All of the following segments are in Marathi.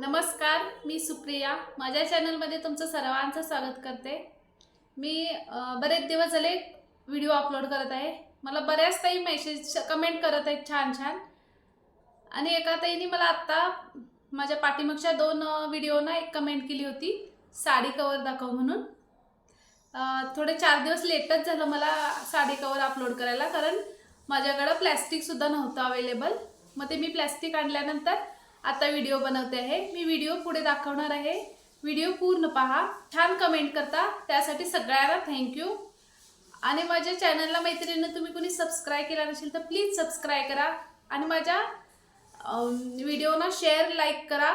नमस्कार मी सुप्रिया. माझ्या चॅनलमध्ये तुमचं सर्वांचं स्वागत करते. मी बरेच दिवस झाले व्हिडिओ अपलोड करत आहे. मला बऱ्याच ताई मेसेज कमेंट करत आहेत छान छान आणि एका ताईने मला आत्ता माझ्या पाठीमागच्या दोन व्हिडिओना एक कमेंट केली होती साडी कवर दाखव म्हणून. थोडे चार दिवस लेटच झालं मला साडी कवर अपलोड करायला कारण माझ्याकडं प्लॅस्टिकसुद्धा नव्हतं अवेलेबल मग ते मी प्लॅस्टिक आणल्यानंतर आता व्हिडिओ बनवते आहे. मी व्हिडिओ पुढे दाखवणार आहे. व्हिडिओ पूर्ण पहा. छान कमेंट करता. त्यासाठी सगळ्यांना थँक्यू आणि माझ्या चॅनलला मैत्रिणीनं तुम्ही कोणी सबस्क्राईब केला नसेल तर प्लीज सबस्क्राईब करा. आणि माझ्या व्हिडिओना शेअर लाईक करा.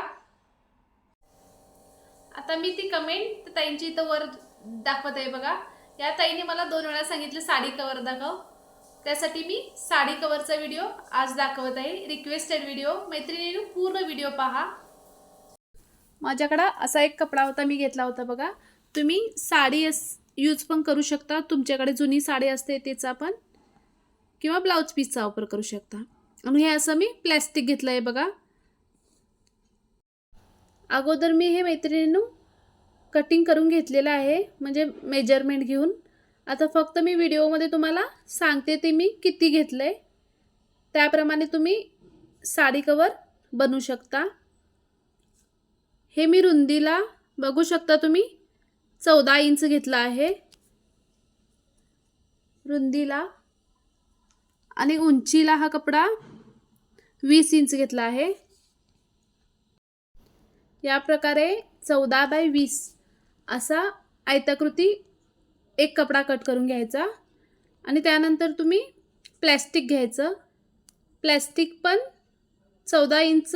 आता मी ती कमेंट ताईंची इथं वर दाखवत आहे बघा. या ताईने मला दोन वेळा सांगितलं साडी कवर दाखव. त्यासाठी मी साडी कवरचा व्हिडिओ आज दाखवत आहे. रिक्वेस्टेड व्हिडिओ मैत्रिणीनं पूर्ण व्हिडिओ पहा. माझ्याकडं असा एक कपडा होता मी घेतला होता बघा. तुम्ही साडी अस यूज पण करू शकता. तुमच्याकडे जुनी साडी असते त्याचा पण किंवा ब्लाऊज पीसचा वापर करू शकता. आणि हे असं मी प्लॅस्टिक घेतलं आहे बघा. अगोदर मी हे मैत्रिणीनं कटिंग करून घेतलेलं आहे. म्हणजे मेजरमेंट घेऊन. आता फक्त मी व्हिडिओमध्ये तुम्हाला सांगते ते मी किती घेतलं आहे त्याप्रमाणे तुम्ही साडी कवर बनवू शकता. हे मी रुंदीला बघू शकता तुम्ही. चौदा इंच घेतला आहे. रुंदीला आणि उंचीला हा कपडा वीस इंच घेतला आहे. या प्रकारे चौदा बाय वीस असा आयताकृती एक कपडा कट करून घ्यायचा आणि त्यानंतर तुम्ही प्लॅस्टिक घ्यायचं. प्लॅस्टिक पण चौदा इंच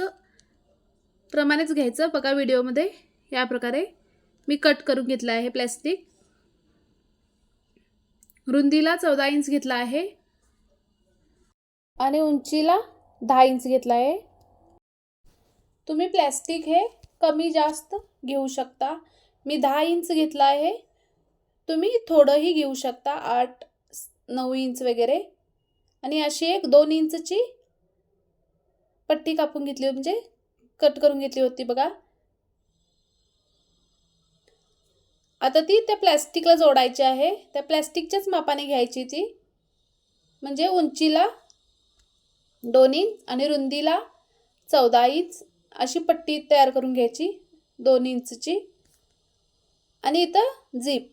प्रमाणेच घ्यायचं. बघा व्हिडिओमध्ये या प्रकारे मी कट करून घेतलं आहे प्लॅस्टिक. रुंदीला चौदा इंच घेतला आहे. आणि उंचीला दहा इंच घेतला आहे. तुम्ही प्लॅस्टिक हे कमी जास्त घेऊ शकता. मी दहा इंच घेतला आहे. तुम्ही थोडंही घेऊ शकता आठ नऊ इंच वगैरे. आणि अशी एक दोन इंचची पट्टी कापून घेतली म्हणजे कट करून घेतली होती बघा. आता ती त्या प्लॅस्टिकला जोडायची आहे. त्या प्लॅस्टिकच्याच मापाने घ्यायची ती. म्हणजे उंचीला दोन इंच आणि रुंदीला चौदा इंच अशी पट्टी तयार करून घ्यायची दोन इंचची. आणि इथं झीप.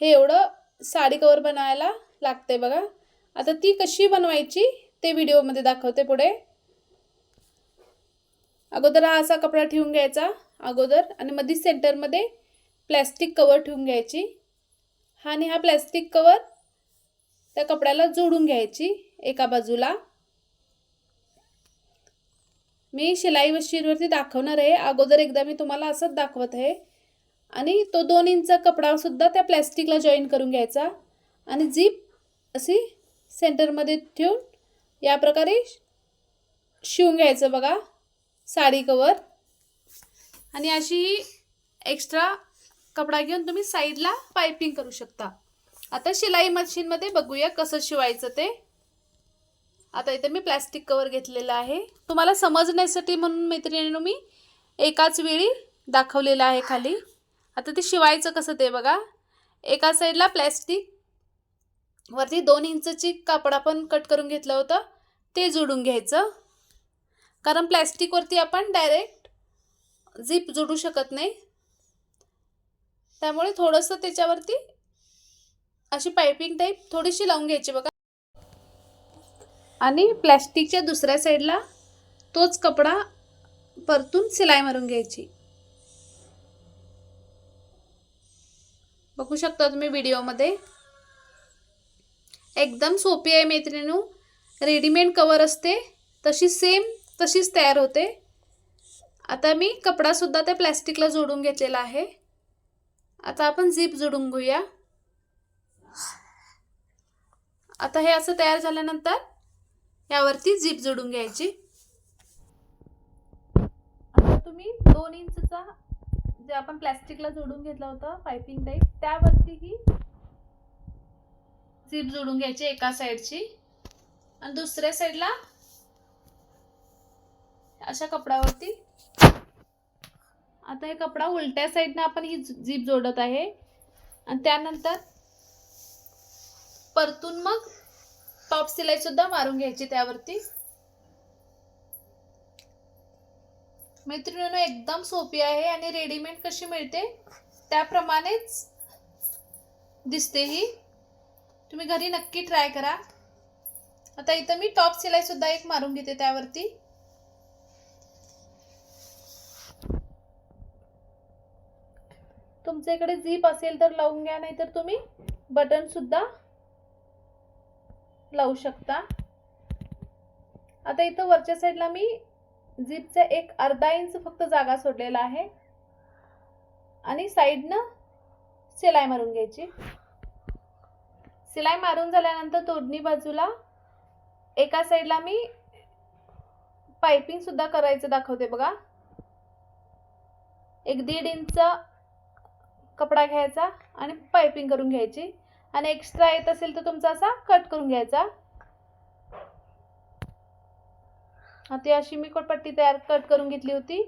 हे एवढं साडी कवर बनवायला लागते बघा. आता ती कशी बनवायची ते व्हिडिओमध्ये दाखवते पुढे. अगोदर हा असा कपडा ठेवून घ्यायचा अगोदर आणि मध्ये सेंटरमध्ये प्लॅस्टिक कवर ठेवून घ्यायची. हा आणि हा प्लॅस्टिक कवर त्या कपड्याला जोडून घ्यायची एका बाजूला. मी शिलाई मशीनवरती दाखवणार आहे. अगोदर एकदा मी तुम्हाला असंच दाखवत आहे. आणि तो दोन इंच कपडासुद्धा त्या प्लॅस्टिकला जॉईन करून घ्यायचा. आणि जीप अशी सेंटरमध्ये ठेवून या प्रकारे शिवून घ्यायचं बघा साडी कवर आणि अशी ही एक्स्ट्रा कपडा घेऊन तुम्ही साईडला पायपिंग करू शकता. आता शिलाई मशीनमध्ये बघूया कसं शिवायचं ते. आता इथे मी प्लॅस्टिक कवर घेतलेलं आहे. तुम्हाला समजण्यासाठी म्हणून मैत्रिणीनं मी एकाच वेळी दाखवलेलं आहे खाली. आता ते शिवायचं कसं ते बघा. एका साईडला प्लॅस्टिक वरती दोन इंचची कापड आपण कट करून घेतलं होतं ते जोडून घ्यायचं. कारण प्लॅस्टिकवरती आपण डायरेक्ट झिप जोडू शकत नाही. त्यामुळे थोडंसं त्याच्यावरती अशी पायपिंग टाईप थोडीशी लावून घ्यायची बघा. आणि प्लॅस्टिकच्या दुसऱ्या साईडला तोच कपडा परतून सिलाई मारून घ्यायची. बघू शकता तुम्ही व्हिडिओमध्ये. एकदम सोपी आहे मैत्रिणू रेडीमेड कवर असते. तशी सेम तशीच तयार होते. आता मी कपडासुद्धा त्या प्लॅस्टिकला जोडून घेतलेला आहे. आता आपण झीप जोडून घेऊया. आता हे असं तयार झाल्यानंतर यावरती झीप जोडून घ्यायची. आता तुम्ही दोन इंचचा जे आपण प्लॅस्टिकला जोडून घेतलं होतं पायपिंग टाईप त्यावरती ही झीप जोडून घ्यायची एका साईडची. आणि दुसऱ्या साईडला अशा कपड्यावरती. आता हे कपडा उलट्या साईडनं आपण ही जीप जोडत आहे. आणि त्यानंतर परतून मग टॉप सिलाई सुद्धा मारून घ्यायची त्यावरती. मैत्रिणीनं एकदम सोपी आहे आणि रेडीमेड कशी मिळते त्याप्रमाणेच दिसते ही. तुम्ही घरी नक्की ट्राय करा. आता इथं मी टॉप सिलाई सुद्धा एक मारून घेते त्यावरती. तुमच्या इकडे झीप असेल तर लावून घ्या नाहीतर तुम्ही बटन सुद्धा लावू शकता. आता इथं वरच्या साईडला मी झीपचा एक अर्धा इंच फक्त जागा सोडलेला आहे. आणि साईडनं शिलाई मारून घ्यायची. शिलाई मारून झाल्यानंतर दोन्ही बाजूला एका साईडला मी पायपिंग सुद्धा करायचं दाखवते बघा. एक दीड इंच कपडा घ्यायचा आणि पायपिंग करून घ्यायची. आणि एक्स्ट्रा येत असेल तर तुमचा असा कट करून घ्यायचा. ती अशी मी पट्टी तयार कट करून घेतली होती.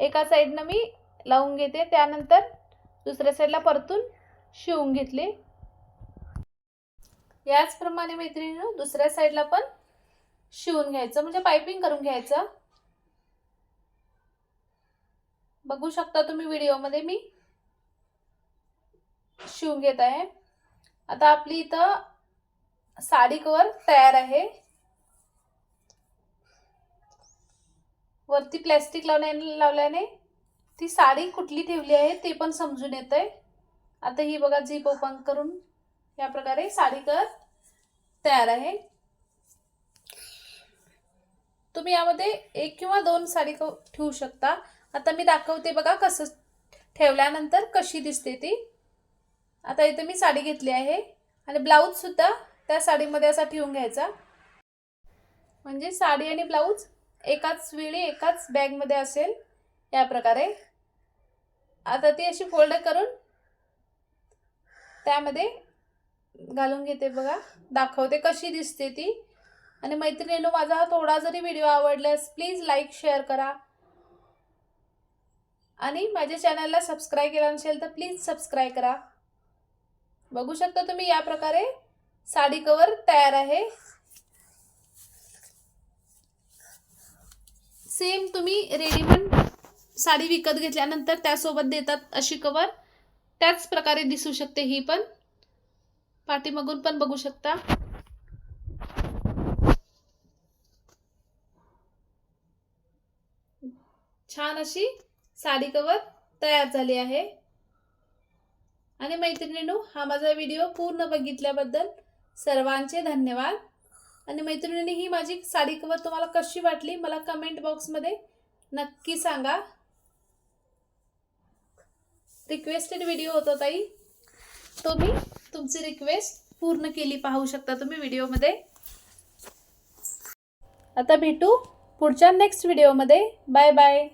एका साईडनं मी लावून घेते त्यानंतर दुसऱ्या साईडला परतून शिवून घेतले. याचप्रमाणे मैत्रिणीनं दुसऱ्या साईडला पण शिवून घ्यायचं म्हणजे पायपिंग करून घ्यायचं. बघू शकता तुम्ही व्हिडिओमध्ये मी शिवून घेत आहे. आता आपली इथं साडी कवर तयार आहे. वरती प्लॅस्टिक लावल्याने लावल्याने ती साडी कुठली ठेवली आहे ते पण समजून येत आहे आता ही बघा झीप ओपन करून या प्रकारे साडी कवर तयार आहे. तुम्ही यामध्ये एक किंवा दोन साडी क ठेवू शकता. आता मी दाखवते बघा कसं ठेवल्यानंतर कशी दिसते ती. आता इथे मी साडी घेतली आहे आणि ब्लाऊजसुद्धा त्या साडीमध्ये असा ठेवून घ्यायचा. म्हणजे साडी आणि ब्लाऊज एकाच वेळी एकाच बॅगमध्ये असेल या प्रकारे. आता ती अशी फोल्ड करून त्यामध्ये घालून घेते बघा. दाखवते कशी दिसते ती. आणि मैत्रिणीनो माझा हा थोडा जरी व्हिडिओ आवडल्यास प्लीज लाईक शेअर करा. आणि माझ्या चॅनलला सबस्क्राईब केला नसेल तर प्लीज सबस्क्राईब करा. बघू शकता तुम्ही या प्रकारे साडी कवर तयार आहे. सेम तुम्ही रेडीमेड साडी विकत घेतल्यानंतर त्यासोबत देतात अशी कवर. त्याच प्रकारे दिसू शकते ही पण. पाठीमागून पण बघू शकता. छान अशी साडी कवर तयार झाली आहे. आणि मैत्रिणींनो हा माझा व्हिडिओ पूर्ण बघितल्याबद्दल सर्वांचे धन्यवाद. आणि मैत्रिणींनी ही माझी साडी कवर तुम्हाला कशी वाटली मला कमेंट बॉक्समध्ये नक्की सांगा. रिक्वेस्टेड व्हिडिओ होता ताई. तो मी तुमची रिक्वेस्ट पूर्ण केली पाहू शकता तुम्ही व्हिडिओमध्ये आता भेटू पुढच्या नेक्स्ट व्हिडिओमध्ये बाय बाय